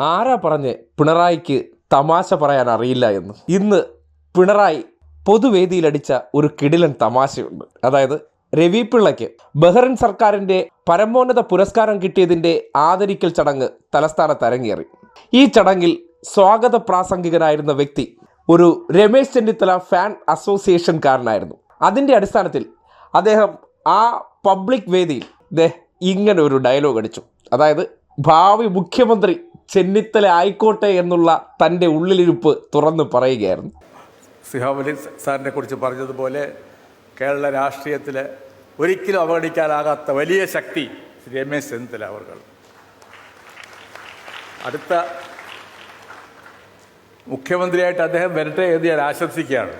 ആരാ പറഞ്ഞ് പിണറായിക്ക് തമാശ പറയാൻ അറിയില്ല എന്ന്? ഇന്ന് പിണറായി പൊതുവേദിയിലടിച്ച ഒരു കിടിലൻ തമാശയുണ്ട്. അതായത് രവി പിള്ളയ്ക്ക് ബഹ്റിൻ സർക്കാരിന്റെ പരമോന്നത പുരസ്കാരം കിട്ടിയതിന്റെ ആദരിക്കൽ ചടങ്ങ് തലസ്ഥാനത്ത് അരങ്ങേറി. ഈ ചടങ്ങിൽ സ്വാഗത പ്രാസംഗികനായിരുന്ന വ്യക്തി ഒരു രമേശ് ചെന്നിത്തല ഫാൻ അസോസിയേഷൻകാരനായിരുന്നു. അതിന്റെ അടിസ്ഥാനത്തിൽ അദ്ദേഹം ആ പബ്ലിക് വേദിയിൽ ഇങ്ങനെ ഒരു ഡയലോഗ് അടിച്ചു. അതായത് ഭാവി മുഖ്യമന്ത്രി ചെന്നിത്തല ആയിക്കോട്ടെ എന്നുള്ള തന്റെ ഉള്ളിലിരുപ്പ് തുറന്നു പറയുകയായിരുന്നു. സിഹാബലി സാറിനെ കുറിച്ച് പറഞ്ഞതുപോലെ കേരള രാഷ്ട്രീയത്തിൽ ഒരിക്കലും അവഗണിക്കാനാകാത്ത വലിയ ശക്തി രമേശ് ചെന്നിത്തല അവർ അടുത്ത മുഖ്യമന്ത്രിയായിട്ട് അദ്ദേഹം വരട്ടെ എന്ന് ഞാൻ ആശംസിക്കുകയാണ്.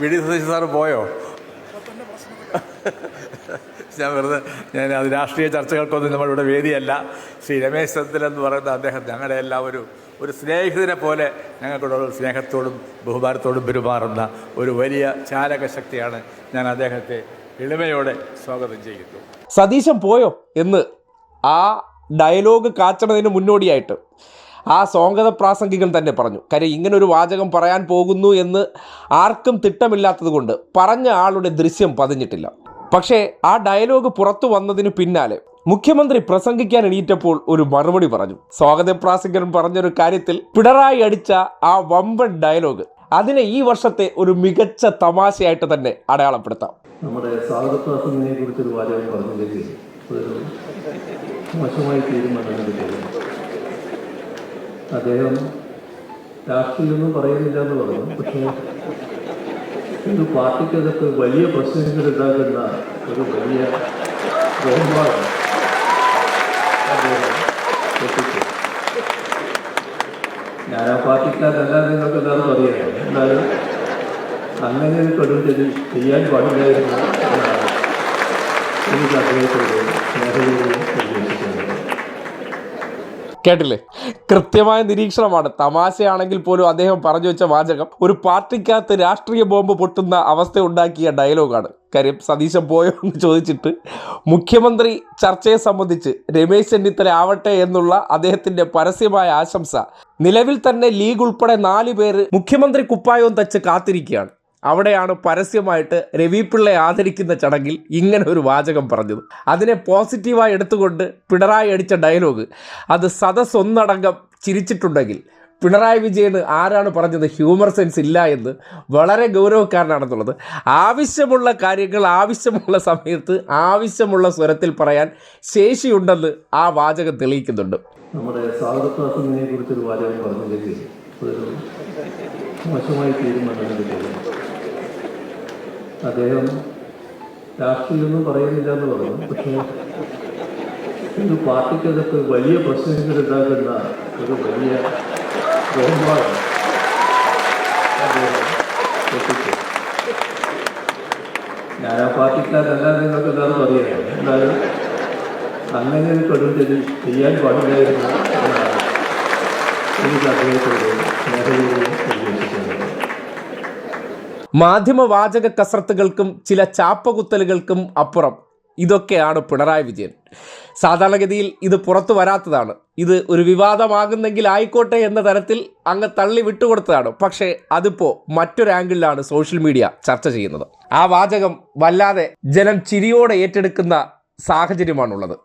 വി ഡി സതീശൻ സാറ് പോയോ? ഞാൻ വെറുതെ ഞാൻ അത് രാഷ്ട്രീയ ചർച്ചകൾക്കൊന്നും നമ്മളിവിടെ വേദിയല്ല. ശ്രീ രമേശ് ചെന്നിത്തല പറയുന്ന അദ്ദേഹം ഞങ്ങളുടെ എല്ലാം ഒരു ഒരു സ്നേഹിതനെ പോലെ ഞങ്ങൾക്കുള്ള സ്നേഹത്തോടും ബഹുമാനത്തോടും പെരുമാറുന്ന ഒരു വലിയ ചാലക ശക്തിയാണ് ഞാൻ അദ്ദേഹത്തെ എളിമയോടെ സ്വാഗതം ചെയ്യുന്നു. സതീശം പോയോ എന്ന് ആ ഡയലോഗ് കാച്ചണതിന് മുന്നോടിയായിട്ട്. ആ സ്വാഗത പ്രാസംഗികൻ തന്നെ പറഞ്ഞു കാര്യം ഇങ്ങനൊരു വാചകം പറയാൻ പോകുന്നു എന്ന് ആർക്കും തിട്ടമില്ലാത്തതുകൊണ്ട് പറഞ്ഞ ആളുടെ ദൃശ്യം പതിഞ്ഞിട്ടില്ല. പക്ഷേ ആ ഡയലോഗ് പുറത്തു വന്നതിന് പിന്നാലെ മുഖ്യമന്ത്രി പ്രസംഗിക്കാൻ എണീറ്റപ്പോൾ ഒരു മറുപടി പറഞ്ഞു. സ്വാഗത പ്രാസംഗികൻ പറഞ്ഞൊരു കാര്യത്തിൽ പിണറായി അടിച്ച ആ വമ്പൻ ഡയലോഗ് അതിനെ ഈ വർഷത്തെ ഒരു മികച്ച തമാശയായിട്ട് തന്നെ അടയാളപ്പെടുത്താം. നമ്മുടെ സ്വാഗതപ്രാസംഗിനെ കുറിച്ചൊരു വാചകം അദ്ദേഹം രാഷ്ട്രീയമൊന്നും പറയുന്നില്ല എന്ന് പറഞ്ഞു. പക്ഷേ ഒരു പാർട്ടിക്കകത്ത് വലിയ പ്രശ്നങ്ങൾ ഉണ്ടാകുന്ന ഒരു വലിയ ബഹുമാനം അദ്ദേഹം എത്തിച്ചു ഞാൻ ആ പാർട്ടിക്കാരല്ല നിങ്ങൾക്ക് എല്ലാവർക്കും അറിയാം. എന്നാലും അങ്ങനെ ഒരു കൊടുങ്കതി ചെയ്യാൻ പാടില്ലായിരുന്നു എന്നാണ് എനിക്ക് അദ്ദേഹത്തോട് സ്നേഹപൂർവം ഉപദേശിക്കുന്നത് കേട്ടില്ലേ? കൃത്യമായ നിരീക്ഷണമാണ്. തമാശയാണെങ്കിൽ പോലും അദ്ദേഹം പറഞ്ഞു വെച്ച വാചകം ഒരു പാർട്ടിക്കകത്ത് രാഷ്ട്രീയ ബോംബ് പൊട്ടുന്ന അവസ്ഥ ഉണ്ടാക്കിയ ഡയലോഗാണ്. കാര്യം സതീശൻ പോയോ എന്ന് ചോദിച്ചിട്ട് മുഖ്യമന്ത്രി ചർച്ചയെ സംബന്ധിച്ച് രമേശ് ചെന്നിത്തല ആവട്ടെ എന്നുള്ള അദ്ദേഹത്തിന്റെ പരസ്യമായ ആശംസ. നിലവിൽ തന്നെ ലീഗ് ഉൾപ്പെടെ നാല് പേര് മുഖ്യമന്ത്രി കുപ്പായവും തച്ച് കാത്തിരിക്കുകയാണ്. അവിടെയാണ് പരസ്യമായിട്ട് രവി പിള്ളയെ ആദരിക്കുന്ന ചടങ്ങിൽ ഇങ്ങനെ ഒരു വാചകം പറഞ്ഞത്. അതിനെ പോസിറ്റീവായി എടുത്തുകൊണ്ട് പിണറായി അടിച്ച ഡയലോഗ് അത് സദസ് ഒന്നടങ്കം ചിരിച്ചിട്ടുണ്ടെങ്കിൽ പിണറായി വിജയന് ആരാണ് പറഞ്ഞത് ഹ്യൂമർ സെൻസ് ഇല്ല എന്ന് വളരെ ഗൗരവക്കാരനാണെന്നുള്ളത്. ആവശ്യമുള്ള കാര്യങ്ങൾ ആവശ്യമുള്ള സമയത്ത് ആവശ്യമുള്ള സ്വരത്തിൽ പറയാൻ ശേഷിയുണ്ടെന്ന് ആ വാചകം തെളിയിക്കുന്നുണ്ട്. നമ്മുടെ സ്വാഗതപ്രാസംഗിനെ കുറിച്ചൊരു വാചകം പറഞ്ഞില്ലെങ്കിൽ മോശമായി തോന്നുന്നത് അദ്ദേഹം രാഷ്ട്രീയമൊന്നും പറയുന്നില്ല എന്ന് പറഞ്ഞു. പക്ഷേ ഒരു പാർട്ടിക്കകത്ത് വലിയ പ്രശ്നങ്ങൾ ഉണ്ടാകുന്ന ഒരു വലിയ എത്തിച്ചു ഞാൻ ആ പാർട്ടിക്കാരല്ല നിങ്ങൾക്ക് എല്ലാവർക്കും അറിയാം. എന്നാലും അങ്ങനെ ഒരു കൊടുങ്കതി ചെയ്യാൻ പാടില്ലായിരുന്നു എന്നാണ് എനിക്ക് അദ്ദേഹത്തോട് സ്നേഹപൂർവം മാധ്യമവാചക കസർത്തുകൾക്കും ചില ചാപ്പകുത്തലുകൾക്കും അപ്പുറം. ഇതൊക്കെയാണ് പിണറായി വിജയൻ. സാധാരണഗതിയിൽ ഇത് പുറത്തു വരാത്തതാണ്. ഇത് ഒരു വിവാദമാകുന്നെങ്കിൽ ആയിക്കോട്ടെ എന്ന തരത്തിൽ അങ്ങ് തള്ളി വിട്ടുകൊടുത്തതാണ്. പക്ഷേ അതിപ്പോൾ മറ്റൊരു സോഷ്യൽ മീഡിയ ചർച്ച ചെയ്യുന്നത്. ആ വാചകം വല്ലാതെ ജനം ചിരിയോടെ ഏറ്റെടുക്കുന്ന സാഹചര്യമാണുള്ളത്.